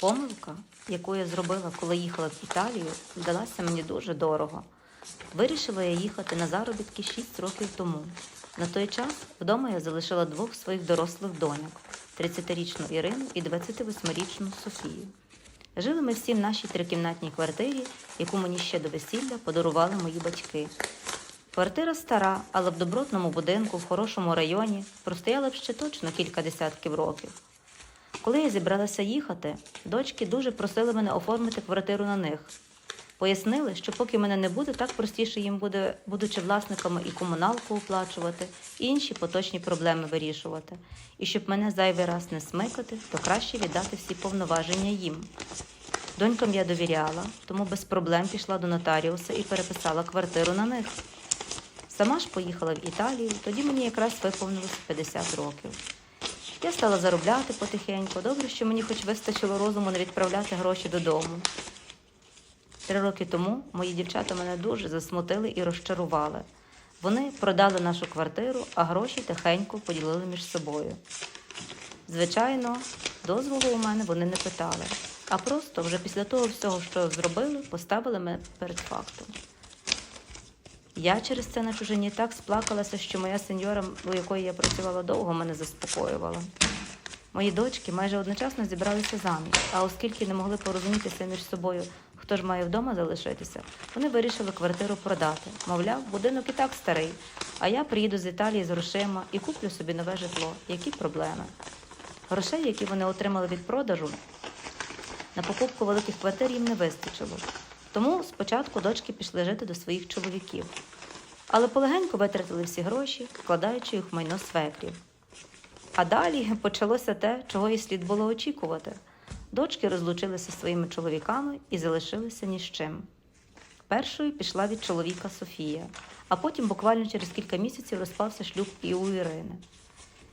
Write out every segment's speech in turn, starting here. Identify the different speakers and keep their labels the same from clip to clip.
Speaker 1: Помилка, яку я зробила, коли їхала в Італію, здалася мені дуже дорого. Вирішила я їхати на заробітки 6 років тому. На той час вдома я залишила двох своїх дорослих доньок 30-річну Ірину і 28-річну Софію. Жили ми всі в нашій трикімнатній квартирі, яку мені ще до весілля подарували мої батьки. Квартира стара, але в добротному будинку, в хорошому районі, простояла б ще точно кілька десятків років. Коли я зібралася їхати, дочки дуже просили мене оформити квартиру на них. Пояснили, що поки мене не буде, так простіше їм буде, будучи власниками і комуналку оплачувати, і інші поточні проблеми вирішувати. І щоб мене зайвий раз не смикати, то краще віддати всі повноваження їм. Донькам я довіряла, тому без проблем пішла до нотаріуса і переписала квартиру на них. Сама ж поїхала в Італію, тоді мені якраз виповнилося 50 років. Я стала заробляти потихеньку. Добре, що мені хоч вистачило розуму не відправляти гроші додому. Три роки тому мої дівчата мене дуже засмутили і розчарували. Вони продали нашу квартиру, а гроші тихенько поділили між собою. Звичайно, дозволу у мене вони не питали, а просто вже після того всього, що зробили, поставили мене перед фактом. Я через це на чужині так сплакалася, що моя сеньора, у якої я працювала довго, мене заспокоювала. Мої дочки майже одночасно зібралися заміж, а оскільки не могли порозумітися між собою, хто ж має вдома залишитися, вони вирішили квартиру продати. Мовляв, будинок і так старий, а я приїду з Італії з грошима і куплю собі нове житло. Які проблеми? Грошей, які вони отримали від продажу, на покупку великих квартир їм не вистачило. Тому спочатку дочки пішли жити до своїх чоловіків. Але полегенько витратили всі гроші, вкладаючи їх в майно свекрів. А далі почалося те, чого і слід було очікувати. Дочки розлучилися зі своїми чоловіками і залишилися ні з чим. Першою пішла від чоловіка Софія, а потім буквально через кілька місяців розпався шлюб і у Ірини.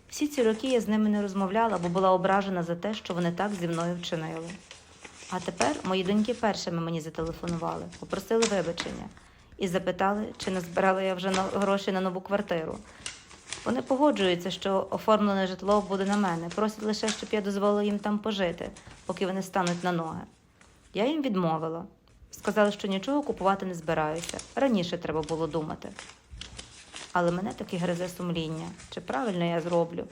Speaker 1: Всі ці роки я з ними не розмовляла, бо була ображена за те, що вони так зі мною вчинили. А тепер мої доньки першими мені зателефонували, попросили вибачення і запитали, чи не збирала я вже гроші на нову квартиру. Вони погоджуються, що оформлене житло буде на мене, просять лише, щоб я дозволила їм там пожити, поки вони стануть на ноги. Я їм відмовила. Сказали, що нічого купувати не збираюся. Раніше треба було думати. Але мене таки гризе сумління, чи правильно я зроблю,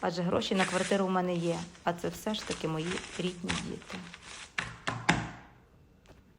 Speaker 1: адже гроші на квартиру в мене є, а це все ж таки мої рідні діти.